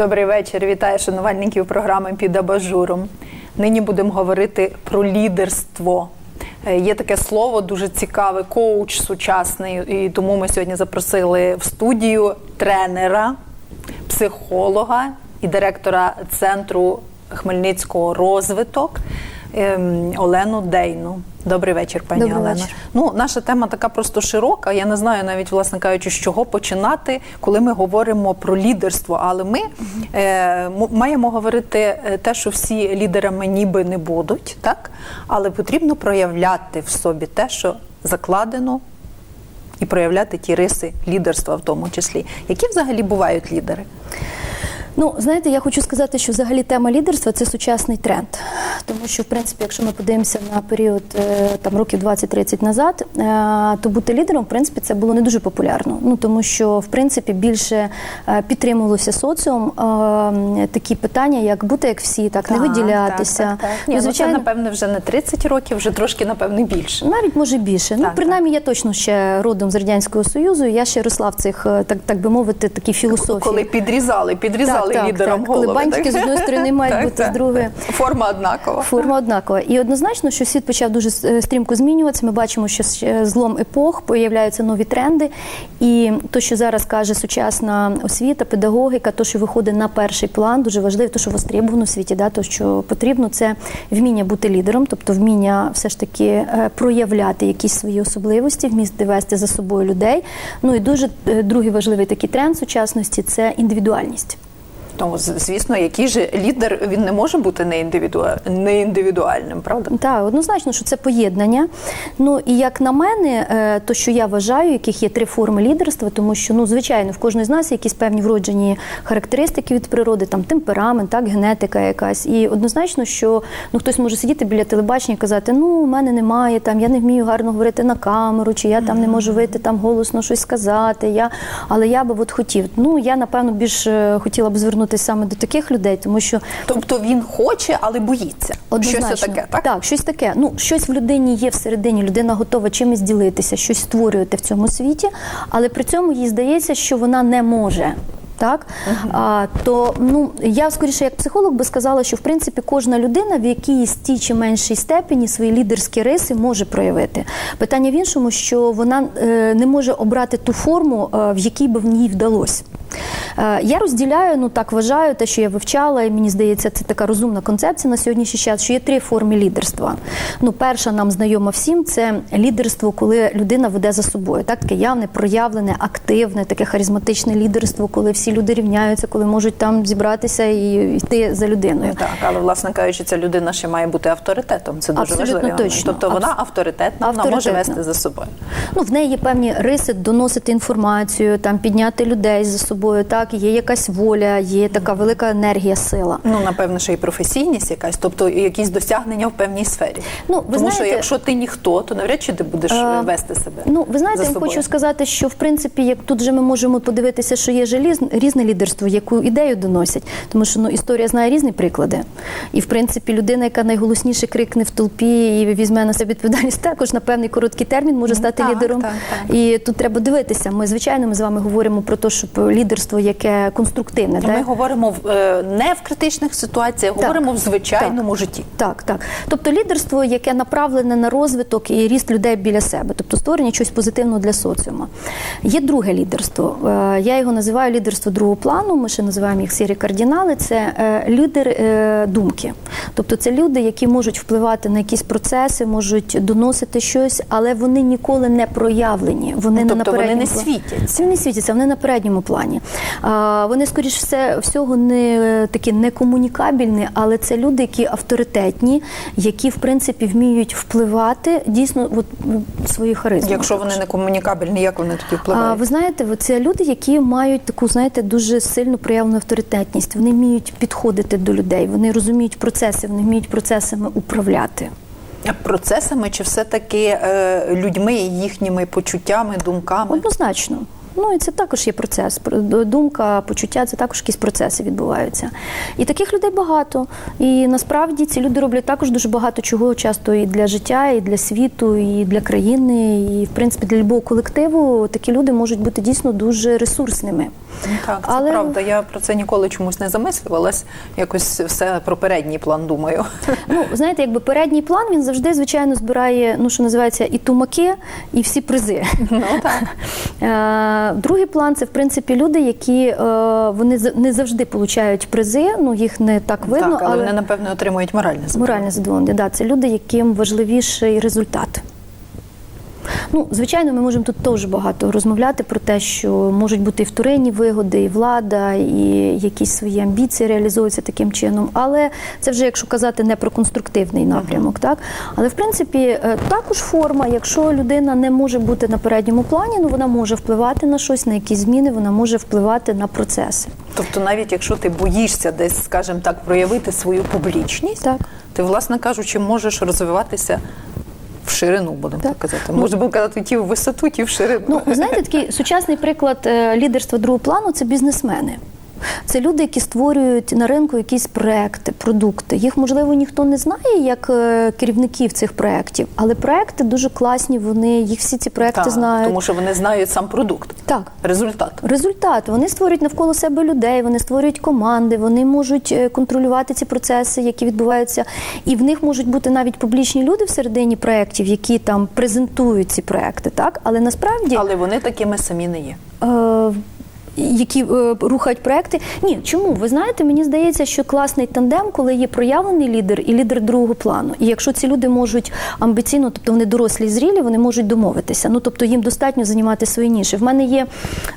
Добрий вечір. Вітаю шанувальників програми під абажуром. Нині будемо говорити про лідерство. Е, Є таке слово дуже цікаве, коуч сучасний. І тому ми сьогодні запросили в студію тренера, психолога і директора центру Хмельницького розвиток ем, Олену Дейну. Добрий вечір, пані Добрий Олена. вечір. Ну, наша тема така просто широка. Я не знаю навіть, власне кажучи, з чого починати, коли ми говоримо про лідерство. Але ми е, маємо говорити е, те, що всі лідерами ніби не будуть, так? Але потрібно проявляти в собі те, що закладено, і проявляти ті риси лідерства в тому числі. Які взагалі бувають лідери? Ну, знаєте, я хочу сказати, що взагалі тема лідерства це сучасний тренд. Тому що, в принципі, якщо ми подивимося на період е, там років 20-30 назад, е, то бути лідером, в принципі, це було не дуже популярно. Ну тому що в принципі більше е, підтримувалося соціум такі питання, як бути як всі, так, не виділятися. Так, так, так. Ні, Ну, ну, це, напевне, вже не 30 років, вже трошки, напевне, більше. Навіть може більше. ну Так, я точно ще родом з радянського союзу. Я ще росла в цих, так так би мовити, такі філософії. Коли підрізали, підрізали лідером Коли голови. бантики так? з одної сторони мають Так, бути, так. з другої. Форма однакова. Форма однакова. І однозначно, що світ почав дуже е, стрімко змінюватися. Ми бачимо, що е, злом епох появляються нові тренди. І то, що зараз каже сучасна освіта, педагогіка, то, що виходить на перший план, дуже важливо, то, що востребовано в світі, да, то, що потрібно, це вміння бути лідером, тобто вміння все ж таки е, проявляти якісь свої особливості, вмісти вести за собою людей. Ну і дуже другий важливий такий тренд сучасності це індивідуальність. Тому, звісно, який же лідер він не може бути не, індивідуа... не індивідуальним, правда? Так, однозначно, що це поєднання. Ну і як на мене, е, то що я вважаю, яких є три форми лідерства, тому що ну звичайно в кожної з нас якісь певні вроджені характеристики від природи, там темперамент, так, генетика якась. І однозначно, що ну хтось може сидіти біля телебачення і казати, ну у мене немає там, я не вмію гарно говорити на камеру, чи я там не можу вийти там голосно щось сказати. Я, але я би от хотів. Ну я напевно більш е, хотіла б звернутися саме до таких людей, тому що Тобто він хоче, але боїться. Однозначно. Щось таке, так? Так, щось таке. Ну, щось в людині є всередині, людина готова чимось ділитися, щось створювати в цьому світі, але при цьому їй здається, що вона не може. Так а, то ну я скоріше як психолог би сказала, що в принципі кожна людина в якійсь тій чи меншій степені свої лідерські риси може проявити. Питання в іншому, що вона е, не може обрати ту форму, е, в якій би в ній вдалося. Е, Я розділяю, ну так вважаю, те, що я вивчала, і мені здається, це така розумна концепція на сьогоднішній час, що є три форми лідерства. Ну, перша нам знайома всім це лідерство, коли людина веде за собою. Так, таке явне, проявлене, активне, таке харизматичне лідерство, коли всі люди рівняються, коли можуть там зібратися і йти за людиною. Так, але власне кажучи, ця людина ще має бути авторитетом. Це дуже Абсолютно важливо. точно. Тобто вона Абс- авторитетна, вона може вести за собою. Ну, в неї є певні риси доносити інформацію, там підняти людей за собою. Так, є якась воля, є така велика енергія, сила. Ну, напевно, ще й професійність якась, тобто якісь досягнення в певній сфері. Ну, ви Тому що якщо ти ніхто, то навряд чи ти будеш Е, вести себе. Ну, ви знаєте, я хочу сказати, що в принципі, як тут же ми можемо подивитися, що є же ліз- різне лідерство, яку ідею доносять. Тому що ну історія знає різні приклади. І в принципі, людина, яка найголосніше крикне в толпі і візьме на себе відповідальність, також на певний короткий термін може стати так, лідером. так, так. І тут треба дивитися. Ми звичайно ми з вами говоримо про те, щоб лідерство, яке конструктивне, Ну, Ми так? говоримо в, е, не в критичних ситуаціях, говоримо в звичайному житті. Так, так. Тобто лідерство, яке направлене на розвиток і ріст людей біля себе, тобто створення чогось позитивного для соціума. Є друге лідерство. Е, Я його називаю лідерство другого плану. Ми ще називаємо їх сірі кардинали. Це е, лідер е, думки. Тобто це люди, які можуть впливати на якісь процеси, можуть доносити щось, але вони ніколи не проявлені. Вони Ну, не тобто на вони не світяться. Вони не світяться, вони на передньому плані. Вони, скоріш все, всього, не такі некомунікабельні, але це люди, які авторитетні, які в принципі вміють впливати дійсно от, м, свою харизму. Якщо вони не комунікабельні, як вони тоді А, впливають? ви знаєте, це люди, які мають таку, знаєте, дуже сильно проявлену авторитетність. Вони вміють підходити до людей, вони розуміють процеси, вони вміють процесами управляти. Процесами чи все-таки е, людьми і їхніми почуттями, думками? Однозначно. Ну і це також є процес. Думка, почуття це також якісь процеси відбуваються. І таких людей багато. І насправді ці люди роблять також дуже багато чого, часто і для життя, і для світу, і для країни, і в принципі для любого колективу такі люди можуть бути дійсно дуже ресурсними. Ну, Так, це Але- правда. Я про це ніколи чомусь не замислювалась. Якось все про передній план думаю. Ну, знаєте, якби передній план він завжди, звичайно, збирає, ну що називається, і тумаки, і всі призи. Ну так. Другий план це в принципі люди, які е, вони не завжди получають призи. Ну їх не так видно, так, але, вони напевно отримують моральне задоволення. моральне задоволення. Да, це люди, яким важливіший результат. Ну, звичайно, ми можемо тут теж багато розмовляти про те, що можуть бути і вторинні вигоди, і влада, і якісь свої амбіції реалізуються таким чином. Але це вже якщо казати не про конструктивний напрямок, так але в принципі е, також форма, якщо людина не може бути на передньому плані, ну вона може впливати на щось, на якісь зміни, вона може впливати на процеси. Тобто, навіть якщо ти боїшся десь, скажімо так, проявити свою публічність, Так. ти, власне кажучи, можеш розвиватися в ширину, будемо так, казати. Можна казати, ті в висоту, ті в ширину. Ну, знаєте, такий сучасний приклад е, лідерства другого плану це бізнесмени. Це люди, які створюють на ринку якісь проекти, продукти. Їх, можливо, ніхто не знає як е, керівників цих проєктів, але проекти дуже класні, вони їх всі ці проекти Так, знають. тому що вони знають сам продукт, Так. результат. Результат вони створюють навколо себе людей, вони створюють команди, вони можуть е, контролювати ці процеси, які відбуваються, і в них можуть бути навіть публічні люди всередині проєктів, які там презентують ці проекти, так але насправді Але вони такими самі не є. е, які е, рухають проекти. Ні, чому? Ви знаєте, мені здається, що класний тандем, коли є проявлений лідер і лідер другого плану. І якщо ці люди можуть амбіційно, тобто вони дорослі і зрілі, вони можуть домовитися. Ну тобто їм достатньо займати свої ніші. В мене є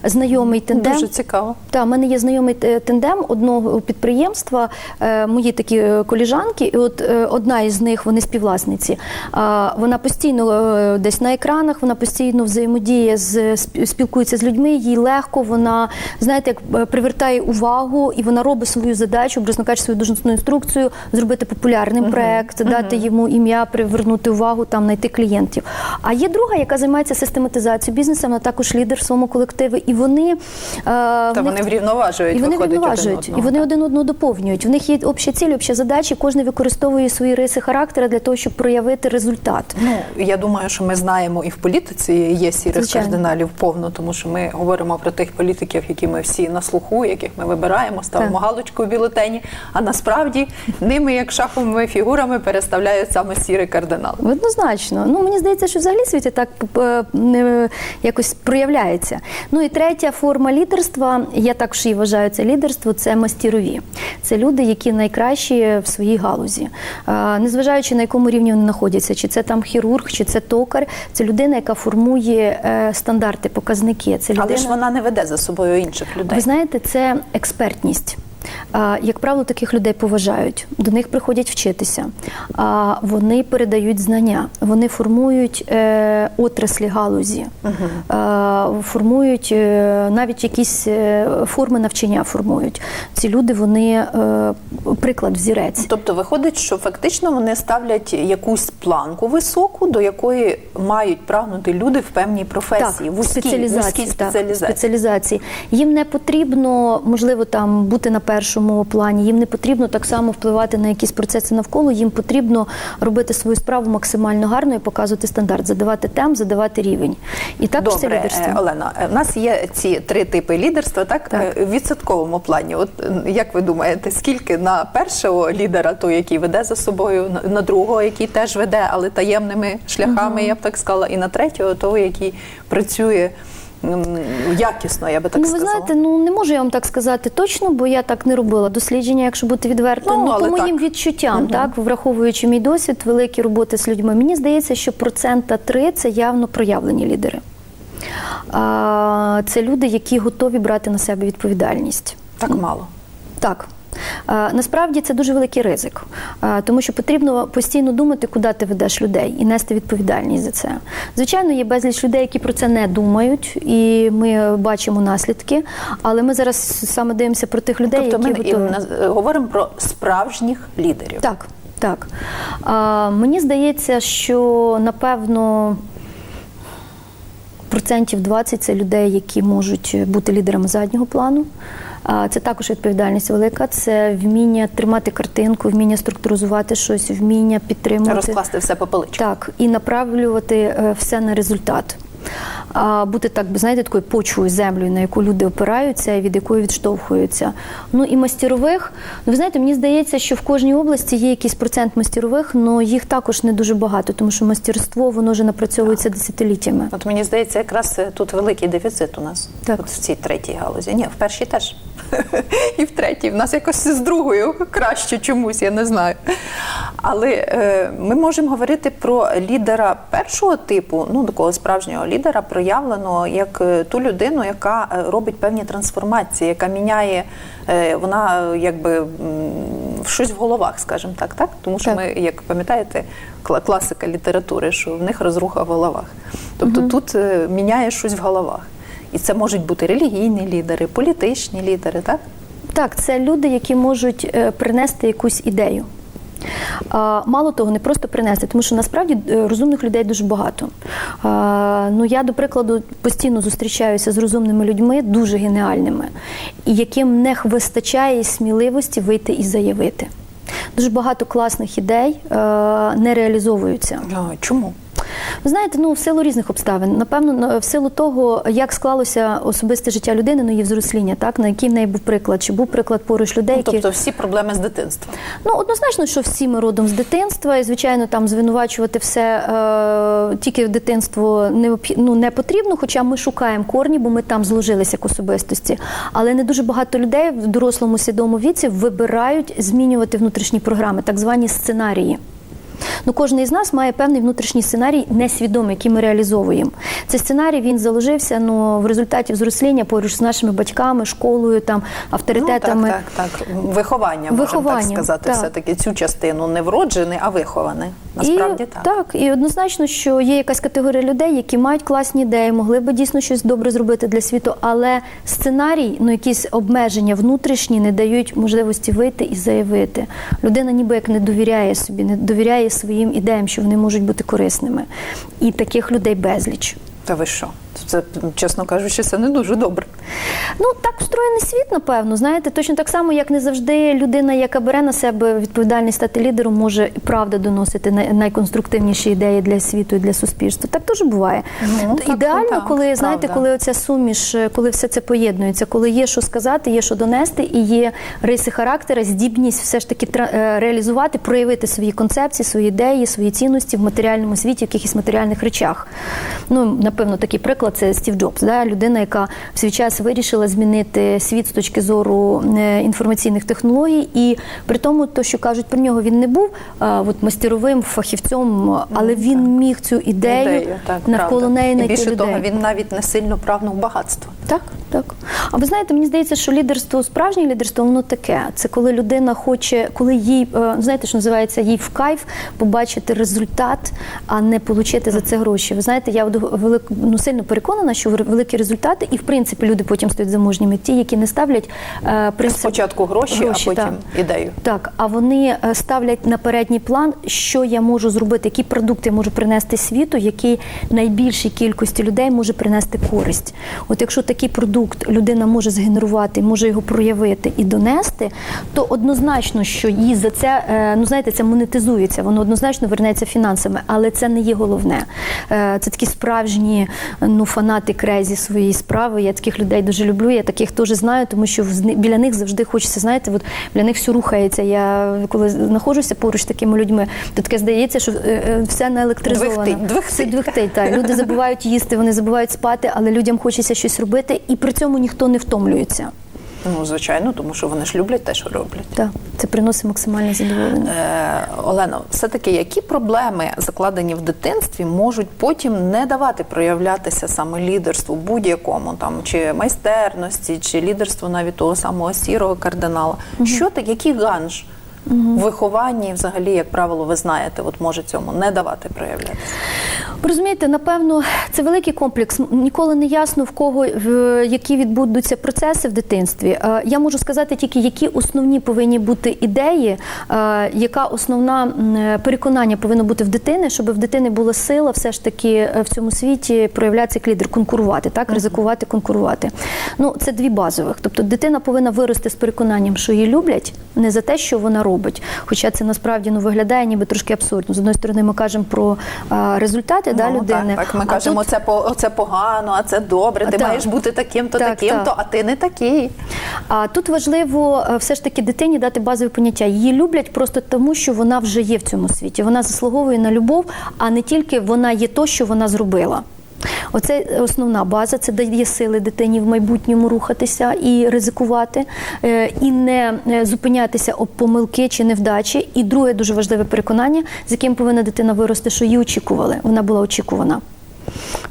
знайомий тандем. Дуже цікаво. Так, в мене є знайомий е, тендем одного підприємства, е, мої такі е, коліжанки, і от е, одна із них, вони співвласниці. а, Вона постійно е, десь на екранах, вона постійно взаємодіє з спілкується з людьми, їй легко, вона знаєте, як е, привертає увагу, і вона робить свою задачу, образно кажучи, свою должностну інструкцію, зробити популярним проект, дати йому ім'я, привернути увагу, там знайти клієнтів. А є друга, яка займається систематизацією бізнесу, вона також лідер в своєму колективі, і вони е, Та вони врівноважують, і вони врівноважують, один і вони один одного доповнюють. В них є обща ціль, обща задача. Кожен використовує свої риси характера для того, щоб проявити результат. Ну я думаю, що ми знаємо і в політиці є сірих Звичайно. кардиналів повно, тому що ми говоримо про тих політиків, які ми всі на слуху, яких ми вибираємо, ставимо Так. галочку в бюлетені. А насправді ними, як шаховими фігурами, переставляють саме сірий кардинал. Однозначно. Ну мені здається, що взагалі в світі так е, якось проявляється. Ну і третя форма лідерства, я також її вважаю, це лідерство, це мастірові. Це люди, які найкращі в своїй галузі. Незважаючи на якому рівні вони знаходяться, чи це там хірург, чи це токар, це людина, яка формує е, стандарти, показники. Це людина... Але ж вона не веде за собою інших людей. Ви знаєте, це експертність. Як правило, таких людей поважають, до них приходять вчитися. Вони передають знання, вони формують е, отраслі галузі, формують е, навіть якісь е, форми навчання формують. Ці люди вони приклад, взірець. Тобто виходить, що фактично вони ставлять якусь планку високу, до якої мають прагнути люди в певній професії, Так, вузькій, спеціалізації, вузькій так, спеціалізації. спеціалізації. Їм не потрібно, можливо, там бути на першому плані. Їм не потрібно так само впливати на якісь процеси навколо. Їм потрібно робити свою справу максимально гарно і показувати стандарт, задавати темп, задавати рівень. І також це лідерство. е, Олена, е, в нас є ці три типи лідерства, так, Так. Е, в відсотковому плані. От е, як ви думаєте, скільки на першого лідера, той, який веде за собою, на- другого, який теж веде, але таємними шляхами, я б так сказала, і на третього, того, який працює якісно, я би так ну, ви знаєте, ну не можу я вам так сказати точно, бо я так не робила дослідження, якщо бути відверто. Ну, Ну, по моїм так. відчуттям, так враховуючи мій досвід, великі роботи з людьми, мені здається, що процента 3 – це явно проявлені лідери. Це люди, які готові брати на себе відповідальність. Так мало. Так. Е, Насправді це дуже великий ризик, е, тому що потрібно постійно думати, куди ти ведеш людей і нести відповідальність за це. Звичайно, є безліч людей, які про це не думають, і ми бачимо наслідки. Але ми зараз саме дивимося про тих людей, Тобто ми які і готові. говоримо про справжніх лідерів. Так, так. А, мені здається, що напевно процентів 20 це людей, які можуть бути лідерами заднього плану. Це також відповідальність велика. Це вміння тримати картинку, вміння структуризувати щось, вміння підтримувати. Розкласти все по поличкам. Так, і направлювати е, все на результат. А бути так, знаєте, такою почвою землею, на яку люди опираються і від якої відштовхуються. Ну і мастерових, ну ви знаєте, мені здається, що в кожній області є якийсь процент мастерових, але їх також не дуже багато, тому що мастерство воно вже напрацьовується десятиліттями. От мені здається, якраз е, тут великий дефіцит у нас. Так. От в цій третій галузі. Ні, в першій теж. І в третій. В нас якось з другою краще чомусь, я не знаю. Але е, ми можемо говорити про лідера першого типу, ну такого справжнього лідера, проявленого як е, ту людину, яка е, робить певні трансформації, яка міняє, е, вона е, якби щось в головах, скажімо так, так? Тому що Так. ми, як пам'ятаєте, кла- класика літератури, що в них розруха в головах. Тобто тут е, міняє щось в головах. І це можуть бути релігійні лідери, політичні лідери, так? Так, це люди, які можуть е, принести якусь ідею. Мало того, не просто принести, тому що насправді е, розумних людей дуже багато. Ну я, до прикладу, постійно зустрічаюся з розумними людьми, дуже геніальними, і яким не вистачає сміливості вийти і заявити. Дуже багато класних ідей е, не реалізовуються. А, Чому? Ви знаєте, ну в силу різних обставин. Напевно, в силу того, як склалося особисте життя людини, ну її взросління, так на який в неї був приклад, чи був приклад поруч людей, Ну, які тобто всі проблеми з дитинства. Ну, однозначно, що всі ми родом з дитинства, і звичайно, там звинувачувати все е, тільки в дитинство не ну, не потрібно, хоча ми шукаємо корні, бо ми там зложилися як особистості. Але не дуже багато людей в дорослому свідомому віці вибирають змінювати внутрішні програми, так звані сценарії. Ну, кожен із нас має певний внутрішній сценарій, несвідомий, який ми реалізовуємо. Цей сценарій він заложився ну, в результаті взросління поруч з нашими батьками, школою, там, авторитетами. Ну, так, так, так. Виховання, можемо так Виховання, сказати, так. все-таки цю частину не вроджений, а вихований. Насправді і, так. так. І однозначно, що є якась категорія людей, які мають класні ідеї, могли би дійсно щось добре зробити для світу, але сценарій, ну якісь обмеження внутрішні не дають можливості вийти і заявити. Людина ніби як не довіряє собі, не довіряє своїм ідеям, що вони можуть бути корисними. І таких людей безліч. Та ви що? Це, чесно кажучи, це не дуже добре. Ну так встроєний світ, напевно. Знаєте, точно так само, як не завжди людина, яка бере на себе відповідальність стати лідером, може і правда доносити найконструктивніші ідеї для світу і для суспільства. Так теж буває. Ну, так, Ідеально, так, коли знаєте, правда. коли оця суміш, коли все це поєднується, коли є що сказати, є що донести, і є риси характера, здібність все ж таки е, реалізувати, проявити свої концепції, свої ідеї, свої цінності в матеріальному світі, в якихось матеріальних речах. Ну, напевно, такий приклад це Стів Джобс, да? людина, яка в свій час вирішила змінити світ з точки зору е, інформаційних технологій, і при тому, то, що кажуть про нього, він не був а, от, мастеровим фахівцем, але він міг цю ідею, так, навколо правда. неї І знайти більше людей. того, він навіть не сильно прагнув багатства. Так, так. А ви знаєте, мені здається, що лідерство, справжнє лідерство, воно таке. Це коли людина хоче, коли їй е, знаєте, що називається їй в кайф побачити результат, а не отримати за це гроші. Ви знаєте, я ну, сильно переконана, що великі результати, і в принципі люди потім стають заможніми. Ті, які не ставлять е, принцип Спочатку гроші, а потім так. ідею. Так, а вони е, ставлять на передній план, що я можу зробити, які продукти я можу принести світу, який найбільшій кількості людей може принести користь. От якщо такий продукт людина може згенерувати, може його проявити і донести, то однозначно, що їй за це е, ну знаєте, це монетизується, воно однозначно вернеться фінансами, але це не є головне. Це такі справжні ну фанати крезі своєї справи. Я таких людей дуже люблю. Я таких теж знаю, тому що біля них завжди хочеться, знаєте, от біля них все рухається. Я коли знаходжуся поруч з такими людьми, то таке здається, що е, е, все наелектризовано. Двихти, двихтить. Все двихти, Так. Люди забувають їсти, вони забувають спати, але людям хочеться щось робити, і при цьому ніхто не втомлюється. Ну, звичайно, тому що вони ж люблять те, що роблять. Так, це приносить максимальне задоволення. Е, Олено, все-таки які проблеми, закладені в дитинстві, можуть потім не давати проявлятися саме лідерству будь-якому, там чи майстерності, чи лідерству навіть того самого сірого кардинала? Що так, який ганж в вихованні, взагалі, як правило, ви знаєте, от може цьому не давати проявлятися? Розумієте, напевно, це великий комплекс. Ніколи не ясно в кого в які відбудуться процеси в дитинстві. Е, Я можу сказати тільки, які основні повинні бути ідеї, е, яка основна переконання повинно бути в дитини, щоб в дитини була сила все ж таки е, в цьому світі проявлятися як лідер, конкурувати, так ризикувати, конкурувати. Ну це дві базових. Тобто дитина повинна вирости з переконанням, що її люблять не за те, що вона робить. Хоча це насправді ну виглядає ніби трошки абсурдно. З одної сторони, ми кажемо про е, результати да, Ну, людини. Так, так. Ми а кажемо, тут- це по це погано, а це добре. Ти Так. маєш бути таким-то, Так, таким-то, так. а ти не такий. А тут важливо е, все ж таки дитині дати базові поняття. Її люблять просто тому, що вона вже є в цьому світі. Вона заслуговує на любов, а не тільки вона є то, що вона зробила. Оце основна база, це дає сили дитині в майбутньому рухатися і ризикувати, е, і не е, зупинятися об помилки чи невдачі. І друге дуже важливе переконання, з яким повинна дитина вирости, що її очікували. Вона була очікувана.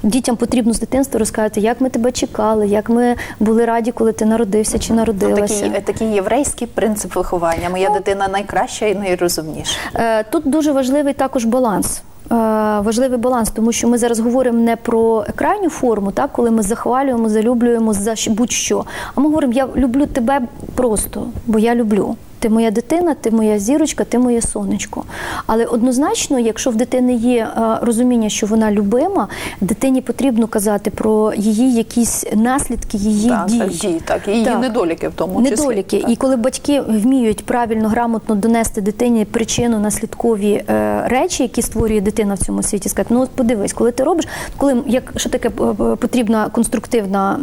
Дітям потрібно з дитинства розказати, як ми тебе чекали, як ми були раді, коли ти народився чи Ну, народилася. такий, такий єврейський принцип виховання. Моя дитина найкраща і найрозумніша. Е, Тут дуже важливий також баланс. Е, Важливий баланс, тому що ми зараз говоримо не про крайню форму, так коли ми захвалюємо, залюблюємо за будь-що. А ми говоримо, я люблю тебе просто, бо я люблю. Ти моя дитина, ти моя зірочка, ти моє сонечко. Але однозначно, якщо в дитини є е, розуміння, що вона любима, дитині потрібно казати про її якісь наслідки, її Так, дій. так, дій, так, і її Так. недоліки в тому числі. Недоліки. І коли батьки вміють правильно, грамотно донести дитині причину наслідкові е, речі, які створює дитина в цьому світі, сказати, ну от подивись, коли ти робиш, коли як що таке е, е, потрібна конструктивна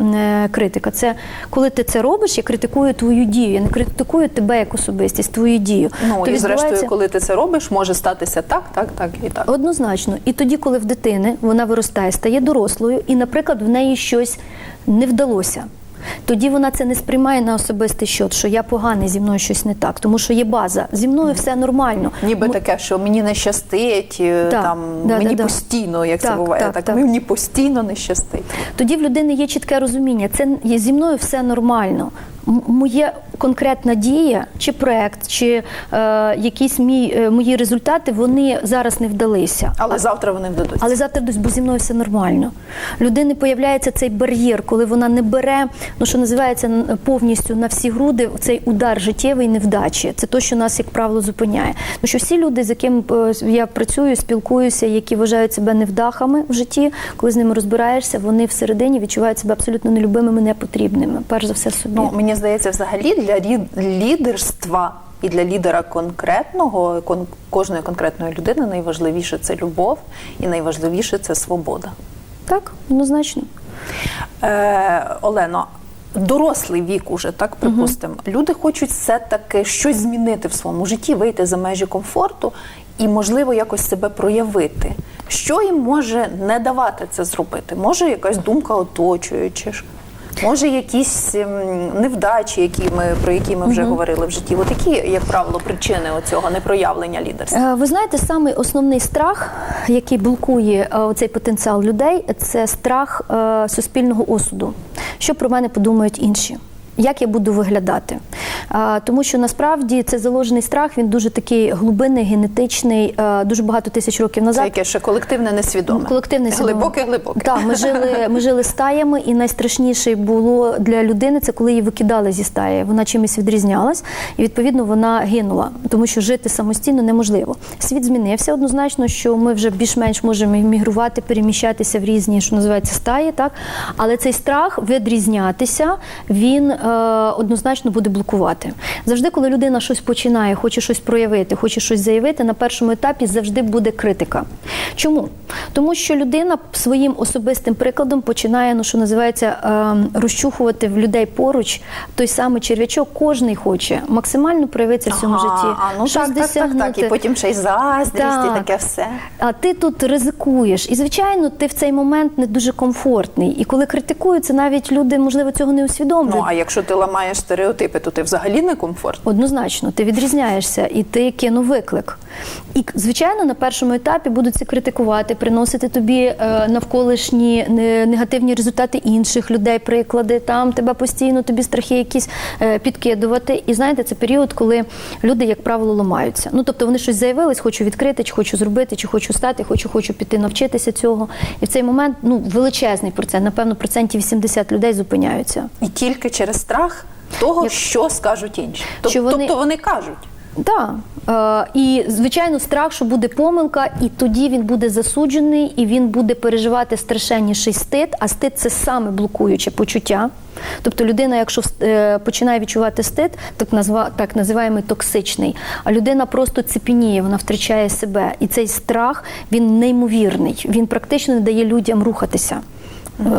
критика, це коли ти це робиш, я критикую твою дію. Я не критикую тебе як особистість, твою дію. Ну То і зрештою, коли ти це робиш, може статися так, так, так і так. Однозначно. І тоді, коли в дитини вона виростає, стає дорослою, і, наприклад, в неї щось не вдалося. Тоді вона це не сприймає на особистий щот, що я поганий, зі мною щось не так, тому що є база. Зі мною все нормально. Ніби М- таке, що мені не щастить, е, Так, там да, мені да, постійно, як це буває, так, так, так. мені постійно не щастить. Тоді в людини є чітке розуміння. Це зі мною все нормально. Моя конкретна дія, чи проект, чи е, якісь мій, е, мої результати, вони зараз не вдалися. Але завтра вони вдадуться. Але завтра десь, бо зі мною все нормально. Людини появляється цей бар'єр, коли вона не бере, ну що називається повністю на всі груди цей удар життєвий невдачі. Це то, що нас, як правило, зупиняє. Тому що всі люди, з якими е, я працюю, спілкуюся, які вважають себе невдахами в житті, коли з ними розбираєшся, вони всередині відчувають себе абсолютно нелюбимими, непотрібними. Перш за все собі. Ну, мені здається, взагалі для лідерства і для лідера конкретного, кон, кожної конкретної людини найважливіше це любов і найважливіше це свобода. Так, однозначно. Е, Олено, дорослий вік уже, так припустимо. Люди хочуть все-таки щось змінити в своєму житті, вийти за межі комфорту і, можливо, якось себе проявити. Що їм може не давати це зробити? Може, якась думка оточуючих? Може, якісь ем, невдачі, які ми про які ми вже говорили в житті? От які, як правило, причини оцього непроявлення лідерства? Е, Ви знаєте, самий основний страх, який блокує цей потенціал людей, це страх е, суспільного осуду. Що про мене подумають інші? Як я буду виглядати? Тому що насправді це заложений страх, він дуже такий глибинний, генетичний, е, дуже багато тисяч років Це назад. яке ще колективне несвідоме. Колективне свідоме. глибоке, глибоке. Так, ми жили, ми жили стаями, і найстрашніше було для людини це коли її викидали зі стаї. Вона чимось відрізнялась, і відповідно вона гинула, тому що жити самостійно неможливо. Світ змінився однозначно, що ми вже більш-менш можемо мігрувати, переміщатися в різні, що називається стаї, так але цей страх відрізнятися він е, однозначно буде блокувати. Завжди, коли людина щось починає, хоче щось проявити, хоче щось заявити, на першому етапі завжди буде критика. Чому? Тому що людина своїм особистим прикладом починає, ну що називається, е, розчухувати в людей поруч той самий черв'ячок. Кожний хоче максимально проявитися в цьому Ага, житті. Ну щось так, так, так, так. І потім ще й заздрість, і таке все. А ти тут ризикуєш, і звичайно, ти в цей момент не дуже комфортний. І коли критикують, це навіть люди можливо цього не усвідомлюють. Ну а якщо ти ламаєш стереотипи, то ти взагалі не комфортно. Однозначно, ти відрізняєшся і ти кинув виклик. І, звичайно, на першому етапі будуть це критикувати, приносити тобі е, навколишні негативні результати інших людей, приклади, там тебе постійно тобі страхи якісь е, підкидувати. І знаєте, це період, коли люди, як правило, ламаються. Ну тобто вони щось заявились, хочу відкрити, чи хочу зробити, чи хочу стати, хочу, хочу піти навчитися цього. І в цей момент ну величезний процент, напевно, процентів 80 людей зупиняються. І тільки через страх того, Як- що скажуть інші. Тоб- Що вони- Тобто вони кажуть. Так. Е, і, звичайно, страх, що буде помилка, і тоді він буде засуджений, і він буде переживати страшенніший стид, а стид це саме блокуюче почуття. Тобто людина, якщо е, починає відчувати стид, так назва так називаємо токсичний, а людина просто цепеніє, вона втрачає себе. І цей страх він неймовірний. Він практично не дає людям рухатися. Е,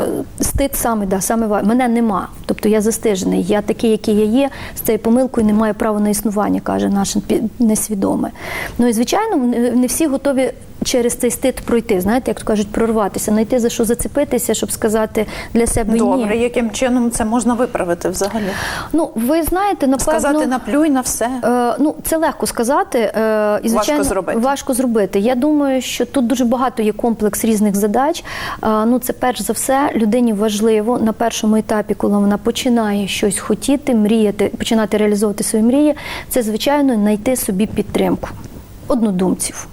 Стид саме, да, саме ва- мене нема. Тобто я застижений. Я такий, який я є, з цією помилкою не маю права на існування, каже наше несвідоме. Ну і звичайно, не всі готові через цей стид пройти. Знаєте, як то кажуть, прорватися, знайти за що зацепитися, щоб сказати для себе Добре, ні. яким чином це можна виправити взагалі? Ну ви знаєте, напевно, Сказати наплюй на все. Е, ну, це легко сказати. Е, і, звичайно, зробити. Важко зробити. Я думаю, що тут дуже багато є комплекс різних задач. Е, ну, це перш за все людині важливо на першому етапі, коли вона починає щось хотіти, мріяти, починати реалізовувати свої мрії. Це звичайно знайти собі підтримку однодумців.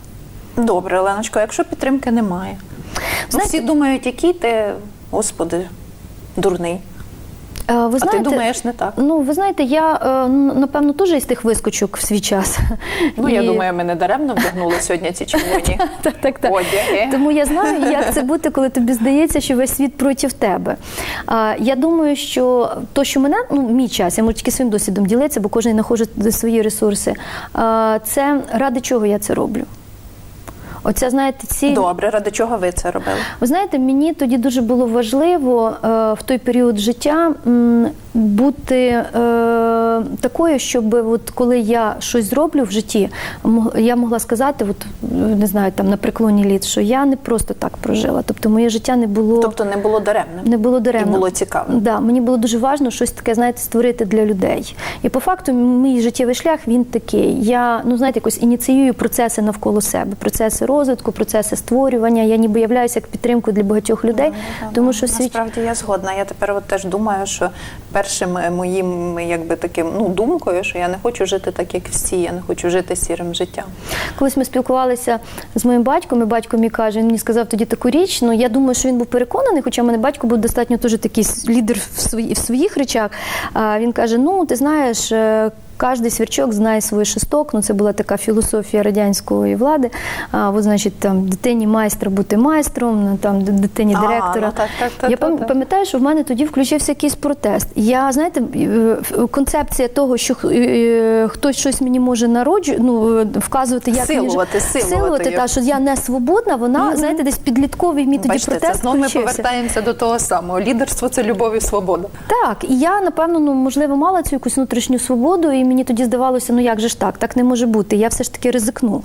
Добре, Оленочко, якщо підтримки немає. Ну, Знаєте- всі думають, який ти, господи, дурний. Е, Ви А ти думаєш не так. Ну, ви знаєте, я е, напевно теж із тих вискочок в свій час. Ну, я думаю, ми не даремно вдягнули сьогодні ці червоні Так, так, так. одяги. Тому я знаю, як це бути, коли тобі здається, що весь світ проти тебе. Я думаю, що то, що мене, ну мій час, я можу тільки своїм досвідом ділитися, бо кожен знаходить свої ресурси. Це ради чого я це роблю. Оця, знаєте, ці Добре, ради чого ви це робили? ви знаєте, мені тоді дуже було важливо е, в той період життя м, бути е, такою, щоб от коли я щось зроблю в житті, я могла сказати, от не знаю, там на преклоні літ, що я не просто так прожила. Тобто моє життя не було Тобто не було даремним. не було даремно. І було цікаво. Да, мені було дуже важливо щось таке, знаєте, створити для людей. І по факту мій життєвий шлях він такий. Я ну знаєте, якось ініціюю процеси навколо себе, процеси розвитку, процеси створювання. Я ніби являюся як підтримкою для багатьох людей, тому що світ Насправді я згодна. Я тепер от теж думаю, що першим е, моїм якби таким ну думкою, що я не хочу жити так, як всі, я не хочу жити сірим життям. Колись ми спілкувалися з моїм батьком, і батько мій каже, він мені сказав тоді таку річ. Ну я думаю, що він був переконаний, хоча в мене батько був достатньо дуже такий лідер в, свої, в своїх речах. А він каже: Ну, ти знаєш. Е, Кожний свірчок знає свій шесток. Ну це була така філософія радянської влади. А от, значить, там дитині майстра бути майстром, ну, там дитині А, директора. ну, так, так, так, Я так, так. пам'ятаю, що в мене тоді включився якийсь протест. Я знаєте, е, концепція того, що е, хтось щось мені може народжу, ну е, вказувати, як мені Силувати, жи- силувати та що я не свободна. Вона знаєте, десь підлітковий мій тоді Бачите, протест це ми повертаємося до того самого. Лідерство це любов і свобода. Так, і я напевно, ну можливо, мала цю якусь внутрішню свободу, і мені тоді здавалося, ну як же ж так, так не може бути. Я все ж таки ризикну.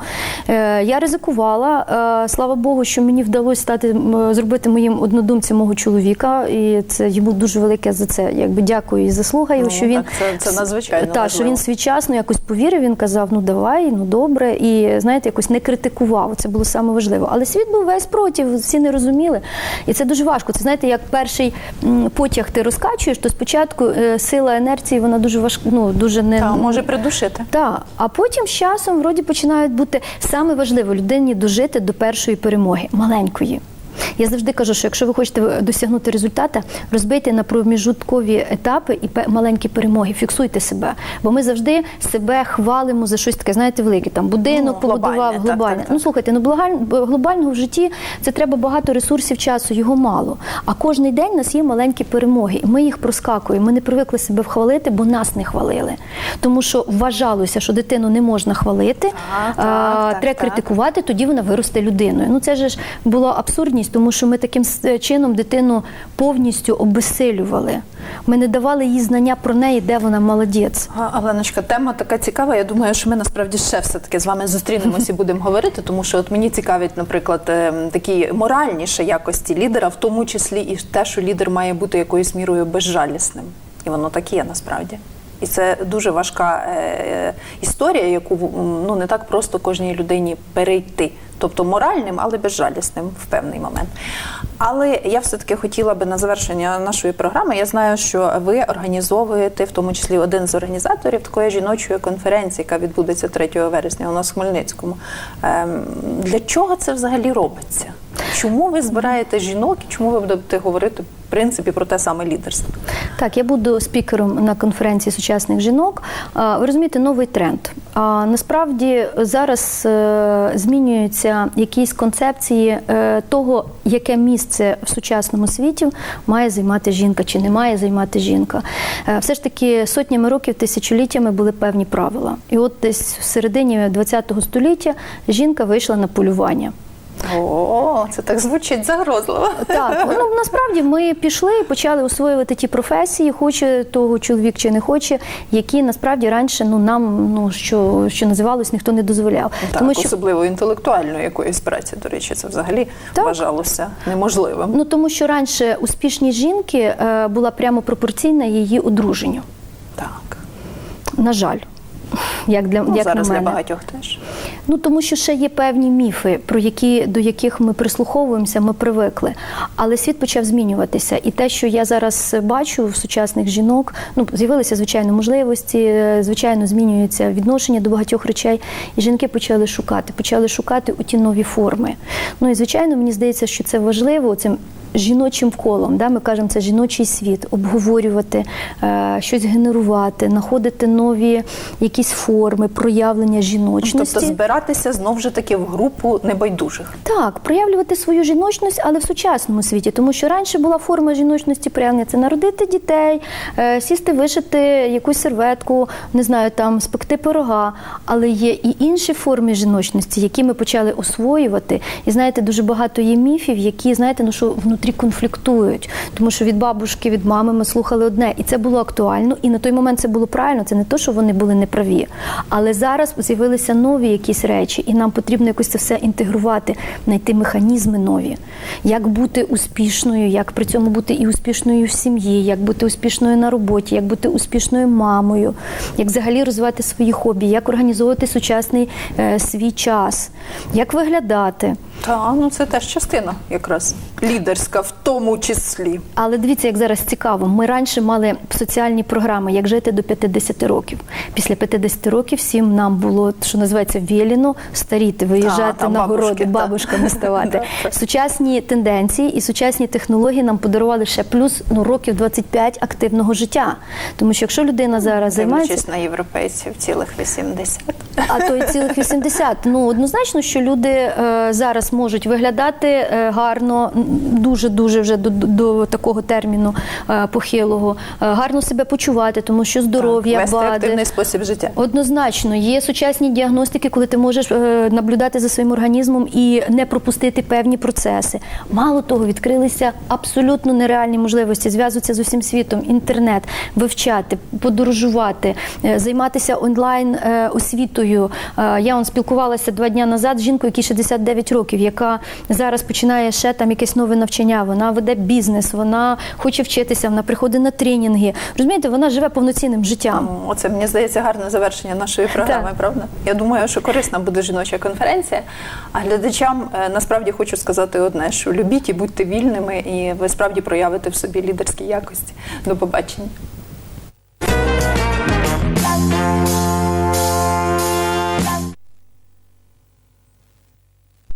Е, я ризикувала. Е, слава Богу, що мені вдалося стати зробити моїм однодумцем мого чоловіка, і це йому дуже велике за це. Якби дякую і заслуга його, Ну, що він так, це- це надзвичайно та, що важливо. він свічасно якось повірив. Він казав, ну давай, ну добре, і знаєте, якось не критикував. Це було саме важливо. Але світ був весь проти, всі не розуміли. І це дуже важко. Це знаєте, як перший потяг ти розкачуєш, то спочатку е, сила інерції, вона дуже важка, ну дуже не Може придушити. так, а потім з часом вроді починають бути саме важливо людині дожити до першої перемоги, маленької. Я завжди кажу, що якщо ви хочете досягнути результата, розбийте на проміжуткові етапи і маленькі перемоги, фіксуйте себе. Бо ми завжди себе хвалимо за щось таке, знаєте, велике. Там будинок Ну, побудував, глобальне. Ну слухайте, ну глобального в житті це треба багато ресурсів часу, його мало. А кожний день у нас є маленькі перемоги, і ми їх проскакуємо. Ми не привикли себе вхвалити, бо нас не хвалили. Тому що вважалося, що дитину не можна хвалити, Так, а, так, треба так. критикувати, тоді вона виросте людиною. Ну це ж була абсурдність, тому що ми таким чином дитину повністю обесилювали. Ми не давали їй знання про неї, де вона молодець. А, Оленочка, тема така цікава. Я думаю, що ми насправді ще все-таки з вами зустрінемося і будемо говорити, тому що от мені цікавить, наприклад, ем, такі моральніші якості лідера, в тому числі і те, що лідер має бути якоюсь мірою безжалісним. І воно так є насправді. І це дуже важка е, історія, яку ну не так просто кожній людині перейти. Тобто моральним, але безжалісним в певний момент. Але я все-таки хотіла би на завершення нашої програми. Я знаю, що ви організовуєте, в тому числі один з організаторів такої жіночої конференції, яка відбудеться 3 вересня у нас в Хмельницькому. Ем, Для чого це взагалі робиться? Чому ви збираєте жінок і чому ви будете говорити принципі про те саме лідерство? Так, я буду спікером на конференції сучасних жінок. Ви розумієте, новий тренд. А насправді зараз е, змінюються якісь концепції е, того, яке місце в сучасному світі має займати жінка чи не має займати жінка. Е, Все ж таки сотнями років, тисячоліттями були певні правила. І от десь в середині ХХ століття жінка вийшла на полювання. О, це так звучить загрозливо. Так, ну насправді ми пішли і почали освоювати ті професії, хоче того чоловік чи не хоче, які насправді раніше ну нам ну що, що називалось, ніхто не дозволяв. Так, Тому що особливо інтелектуальної якоїсь праці, до речі, це взагалі Так. вважалося неможливим. ну тому, що раніше успішність жінки е, була прямо пропорційна її одруженню. Так. На жаль. Як для Ну, як зараз на для багатьох теж. Ну тому що ще є певні міфи, про які до яких ми прислуховуємося, ми привикли. Але світ почав змінюватися, і те, що я зараз бачу в сучасних жінок, ну з'явилися звичайно можливості, звичайно, змінюється відношення до багатьох речей, і жінки почали шукати, почали шукати у ті нові форми. Ну і звичайно, мені здається, що це важливо цим. Жіночим колом, да, ми кажемо, це жіночий світ, обговорювати, е, щось генерувати, знаходити нові якісь форми, проявлення жіночності. Тобто збиратися знов же таки в групу небайдужих. Так, проявлювати свою жіночність, але в сучасному світі, тому що раніше була форма жіночності проявлення це народити дітей, е, сісти, вишити якусь серветку, не знаю, там спекти пирога. Але є і інші форми жіночності, які ми почали освоювати. І знаєте, дуже багато є міфів, які знаєте, ну що внутрі конфліктують, тому що від бабушки, від мами ми слухали одне, і це було актуально. І на той момент це було правильно. Це не то, що вони були неправі. Але зараз з'явилися нові якісь речі, і нам потрібно якось це все інтегрувати, знайти механізми нові, як бути успішною, як при цьому бути і успішною в сім'ї, як бути успішною на роботі, як бути успішною мамою, як взагалі розвивати свої хобі, як організовувати сучасний е, свій час, як виглядати. Та ну це теж частина якраз лідерська, в тому числі. Але дивіться, як зараз цікаво. Ми раніше мали соціальні програми, як жити до 50 років. Після 50 років всім нам було, що називається, вєліно старіти, виїжджати там на бабушки, городи, та. бабушками ставати. Сучасні тенденції і сучасні технології нам подарували ще плюс ну, років 25 активного життя. Тому що якщо людина зараз займається. Дивлячись на європейців цілих 80. А то й цілих 80. Ну однозначно, що люди е, зараз можуть виглядати е, гарно, дуже дуже вже до, до, до такого терміну е, похилого, е, гарно себе почувати, тому що здоров'я вести активний спосіб життя. Однозначно, є сучасні діагностики, коли ти можеш е, наблюдати за своїм організмом і не пропустити певні процеси. Мало того, відкрилися абсолютно нереальні можливості зв'язуватися з усім світом, інтернет, вивчати, подорожувати, е, займатися онлайн е, освітою. Е, Я он спілкувалася два дні назад з жінкою, якій 69 років, яка зараз починає ще там якесь нове навчання знання, вона веде бізнес, вона хоче вчитися, вона приходить на тренінги. Розумієте, вона живе повноцінним життям. Ну, оце мені здається гарне завершення нашої програми. Так. Правда, я думаю, що корисна буде жіноча конференція. А глядачам е, насправді хочу сказати одне: що любіть і будьте вільними, і ви справді проявите в собі лідерські якості. До побачення.